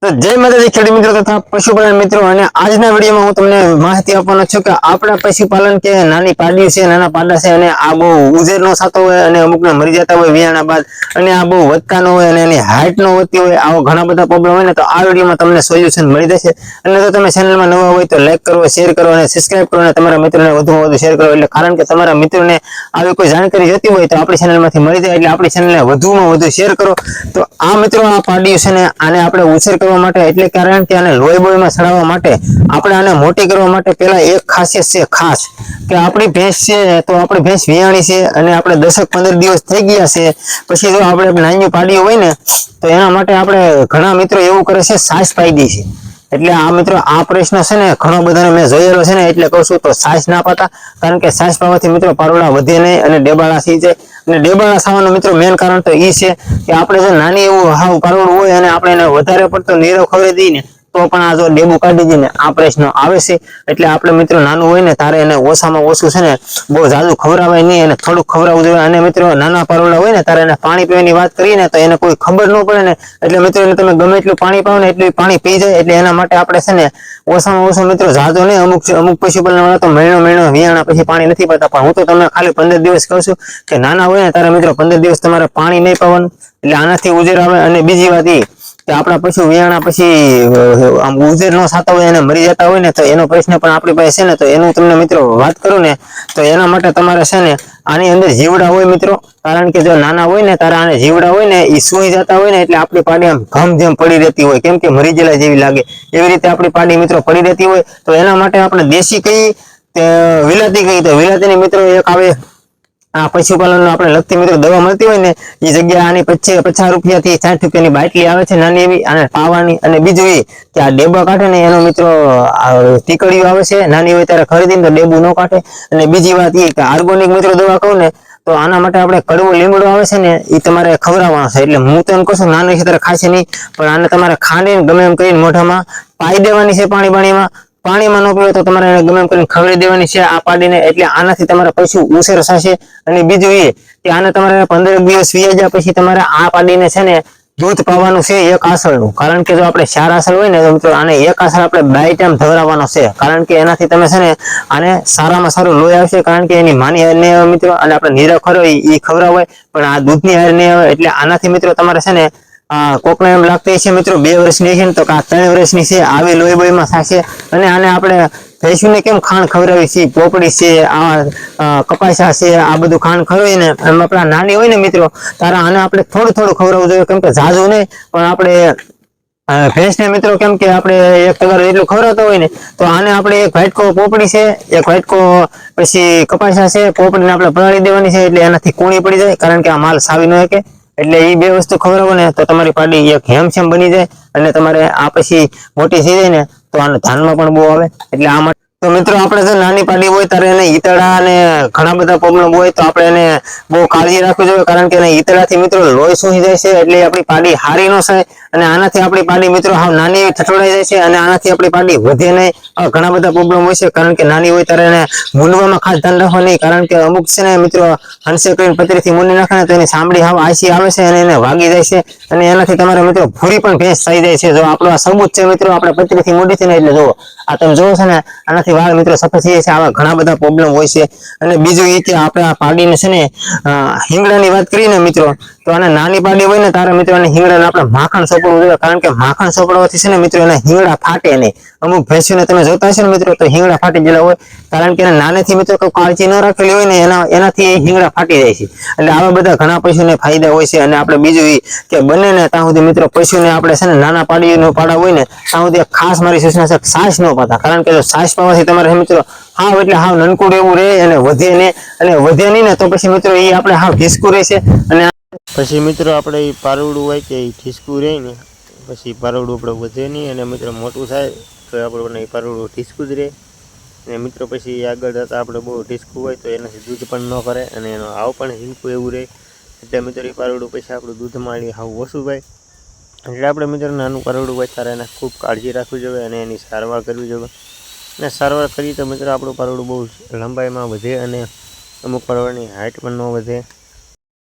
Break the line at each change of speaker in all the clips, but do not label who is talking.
જય માતાજી, ખેડૂત મિત્રો તથા પશુપાલન મિત્રો, અને આજના વિડીયોમાં હું તમને માહિતી આપવાનો છું કે આપણા પશુપાલન કે નાની પાડી છે, નાના પાડા છે, અને આ બહુ ઉજેર નો થતો હોય અને અમુકને મરી જતા હોય વિયાણા બાદ, અને આ બહુ વધતા હોય અને એની હાઇટ નો વધતી હોય, આવો ઘણા બધા પ્રોબ્લેમ હોય ને, તો આ વિડીયોમાં તમને સોલ્યુશન મળી જશે. અને જો તમે ચેનલમાં નવા હોય તો લાઈક કરો શેર કરો, અને સબસ્ક્રાઇબ કરો, અને તમારા મિત્રોને વધુમાં વધુ શેર કરો. એટલે કારણ કે તમારા મિત્રોને આવી કોઈ જાણકારી જોતી હોય તો આપણી ચેનલમાંથી મળી જાય, એટલે આપણી ચેનલને વધુમાં વધુ શેર કરો. તો આ મિત્રો આ પાડ્યું છે ને, આને આપણે ઉછેર કરવા માટે, એટલે કારણ કે આને લોહી બોહીમાં ચડાવવા માટે, આપણે આને મોટી કરવા માટે પહેલા એક ખાસિયત છે ખાસ, કે આપણી ભેંસ છે, તો આપણી ભેંસ વિયાણી છે, અને આપણે દસક પંદર દિવસ થઈ ગયા છે, પછી જો આપણે નાની પાડ્યું હોય ને, તો એના માટે આપણે ઘણા મિત્રો એવું કરે છે, સાસ દે છે. એટલે આ મિત્રો આ પ્રશ્ન છે ને, ઘણો બધાને મેં જોયેલો છે ને, એટલે કહું છું તો સાસ ના પાતા, કારણ કે સાસ પાવાથી મિત્રો પારોડા વધે નહીં અને ડેબાળા થઈ જાય. અને ડેબલના સામાનનું મિત્રો મેન કારણ તો એ છે કે આપણે જે નાની એવું હાવ પારોડું હોય અને આપણે એને વધારે પડતો નીરો ખવડાવી દઈએ ને તો પણ આ જો ડેબુ કાઢી દઈએ ને, આ પ્રશ્ન આવે છે. એટલે આપણે મિત્રો નાનું હોય ને, તારે એને ઓછામાં ઓછું છે ને, બહુ જાજુ ખવડાવાય નહીં, એને થોડુંક ખવડાવવું જોઈએ. અને મિત્રો, નાના પારોડા હોય ને, તારે એને પાણી પીવાની વાત કરીએ ને, તો એને કોઈ ખબર ન પડે ને, એટલે મિત્રો, એને તમે ગમે એટલું પાણી પાવો ને, એટલું પાણી પી જાય. એટલે એના માટે આપણે છે ને, ઓછામાં ઓછું મિત્રો જાજો નહીં. અમુક અમુક પશુપાલન વાળા તો મહિનો મહિનો, વિયાણા પછી પાણી નથી પાતા પણ હું તો તમને ખાલી પંદર દિવસ કહું છું કે નાના હોય ને, તારે મિત્રો, પંદર દિવસ તમારે પાણી નહીં પાવાનું. એટલે આનાથી ઉજેર આવે. અને બીજી વાત એ કે આપણા પશુ વિયાણા પછી આમ ઉધેર નો થતા હોય અને મરી જતા હોય ને, તો એનો પ્રશ્ન પણ આપણી પાસે છે ને, તો એનું તમને મિત્રો વાત કરું ને, તો એના માટે તમારે છે ને, આની અંદર જીવડા હોય મિત્રો, કારણ કે જો નાના હોય ને, તારા આને જીવડા હોય ને એ સૂઈ જતા હોય ને, એટલે આપણી પાડી આમ ઘમ જેમ પડી રહેતી હોય, કેમ કે મરી ગયેલા જેવી લાગે. એવી રીતે આપણી પાડી મિત્રો પડી રહેતી હોય, તો એના માટે આપણે દેશી કઈ વિલાતી કઈ, તો વિલાતીની મિત્રો એક આવે આ પશુપાલન આપણે લગતી મિત્રો દવા મળતી હોય ને, એ જગ્યા આની પચીસ પચાસ રૂપિયા થી સાઠ રૂપિયાની બાટલી આવે છે નાની એવી અને પાવાની અને બીજું એ કે આ ડેબા કાઢે ને, એનો મિત્રો ટીકડીઓ આવે છે, નાની હોય ત્યારે ખરીદીને તો ડેબુ ન કાઢે. અને બીજી વાત એ કે આર્ગોનિક મિત્રો દવા કહું ને, તો આના માટે આપણે કડવો લીમડો આવે છે ને એ તમારે ખવડાવવાનો છે. એટલે હું તો એમ કહું છું નાનો છે ત્યારે ખાશે નહીં, પણ આને તમારે ખાંડીને ગમે એમ કરીને મોઢામાં પાઈ દેવાની છે પાણી પાણીમાં પાણીમાં ન પીવો તો તમારે એને ગમે કરીને ખવડી દેવાની છે, આ પાડીને એટલે આનાથી તમારા પશુ ઉછેર થશે. અને બીજું એ કે આને તમારે પંદર દિવસ વીએ ગયા પછી તમારે આ પાડીને છે ને દૂધ પાવાનું છે એક આસળનું કારણ કે જો આપણે ચાર આસળ હોય ને, તો મિત્રો આને એક આસળ આપણે બાય ટાઈમ ધવરાવવાનો છે. કારણ કે એનાથી તમે છે ને આને સારામાં સારું લોહી આવશે. કારણ કે એની માની હાર નહીં મિત્રો, અને આપણે નિરખર ખરો એ ખવડાવાય, પણ આ દૂધની હાર નહીં આવે. એટલે આનાથી મિત્રો તમારે છે ને કોકને એમ લાગતું છે મિત્રો, બે વર્ષની છે ને તો આ ત્રણ વર્ષની છે, આવી લોહી બોહીમાં થશે. અને આને આપણે ભેંસુને કેમ ખાણ ખવડાવી છે, પોપડી છે, આ કપાસા છે, આ બધું ખાણ ખવડાવીને એમ આપણા નાની હોય ને મિત્રો, તારા આને આપણે થોડું થોડું ખવડાવવું જોઈએ, કેમ કે ઝાઝું નહીં, પણ આપણે ભેંસને મિત્રો કેમ કે આપણે એક તગારો એટલું ખવડાવતો હોય ને, તો આને આપણે એક વાટકો પોપડી છે, એક વાટકો પછી કપાસા છે, પોપડીને આપણે પલાળી દેવાની છે, એટલે એનાથી કૂણી પડી જાય, કારણ કે આ માલ સાવી ન શકે. એટલે એ બે વસ્તુ ખબર હોય ને, તો તમારી પાડી એક હેમસેમ બની જાય અને તમારે આ પછી મોટી થઈ જાય ને, તો આનો ધ્યાનમાં પણ બહુ આવે. એટલે આ તો મિત્રો, આપણે જો નાની પાડી હોય ત્યારે એને ઈતળા અને ઘણા બધા પ્રોબ્લેમ હોય તો આપણે એને બહુ કાળજી રાખવી જોઈએ, કારણ કે એને ઈતળાથી મિત્રો લોહી સૂહી જાય છે, એટલે આપણી પાડી હારી ન થાય અને આનાથી આપણી પાડી મિત્રો નાની ઠઠોડાઈ જાય છે અને આનાથી આપણી પાડી વધે નહીં. ઘણા બધા પ્રોબ્લેમ હોય છે, કારણ કે નાની હોય ત્યારે એને મૂંડવામાં ખાસ ધ્યાન રાખવા નહીં, કારણ કે અમુક છે ને મિત્રો હંસે કરીને પતરીથી મૂંડી નાખે તો એની સાંભળી હાવ આસી આવે છે અને એને વાગી જાય છે અને એનાથી તમારે મિત્રો ભૂરી પણ ભેંસ થઈ જાય છે. જો આપણો આ સબૂત છે મિત્રો, આપણે પતરીથી મૂડી છે ને એટલે જુઓ. આ તમે જોવો છો ને, આનાથી વાળ મિત્રો સફેદ થઈ જાય છે આવા ઘણા બધા પ્રોબ્લેમ હોય છે. અને બીજું એ કે આપણે આ પાડીને છે ને હિંગડાની વાત કરીએ ને મિત્રો, તો આને નાની પાડી હોય ને, તારા મિત્રો એને હિંગડાને આપણે માખણ સોંપડવું જોઈએ. કારણ કે માખણ સોંપડવાથી છે ને મિત્રો એને હિંગડા ફાટે નહીં. અમુક ભેંસીને તમે જોતા છે ને મિત્રો, તો હિંગડા ફાટી ગયેલા હોય. કારણ કે નાનેથી મિત્રો કાળજી ન રાખેલી હોય ને એના એનાથી એ હિંગડા ફાટી જાય છે. એટલે આવા બધા ઘણા પશુને ફાયદા હોય છે અને આપણે બીજું એ કે બંને ને ત્યાં સુધી મિત્રો પશુને આપણે છે ને નાના પાડીનો પાડા હોય ને ત્યાં સુધી ખાસ મારી સૂચના છે સાસ ન પાતા. કારણ કે જો સાસ પાવાથી તમારે મિત્રો હાવ એટલે હાવ નનકુડ એવું રહે અને વધે ને અને વધે નહીં ને તો પછી મિત્રો એ આપણે હાવ ઘીસકું રહેશે અને
પછી મિત્રો આપણે એ પારવડું હોય કે એ ઠીસકું રહે ને પછી પારવડું આપણે વધે નહીં અને મિત્રો મોટું થાય તો આપણે એ પારુડું ઠીસકું જ રહે. અને મિત્રો, પછી આગળ જતાં આપણે બહુ ઠીસકું હોય તો એનાથી દૂધ પણ ન કરે અને એનો હાવ પણ હિલકું એવું રહે. એટલે મિત્રો, એ પારવડું પછી આપણું દૂધ એ હાવ ઓછું ભાઈ. એટલે આપણે મિત્રો, નાનું પારવડું હોય ત્યારે એને ખૂબ કાળજી રાખવી જોઈએ અને એની સારવાર કરવી જોઈએ. અને સારવાર કરીએ તો મિત્રો, આપણું પારુડું બહુ લંબાઈમાં વધે અને અમુક પારુડાની હાઇટ પણ ન વધે.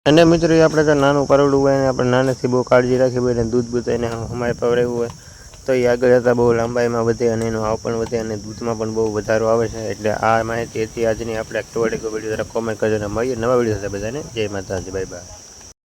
અને મિત્રો આપણે તો નાનું પરવડું હોય અને આપણે નાનેથી બહુ કાળજી રાખવી હોય અને દૂધ બૂધ એને હમાય પવડાવ્યું હોય. તો એ આગળ જતાં બહુ લાંબાઈમાં વધે અને એનો આવ પણ વધે અને દૂધમાં પણ બહુ વધારો આવે છે. એટલે આ માહિતી હતી આજની આપણે એકટો વીડિયો તરફ કોમેન્ટ કરજો અને મળીએ નવા વીડિયો સાથે બધાને. જય માતાજી બાય બાય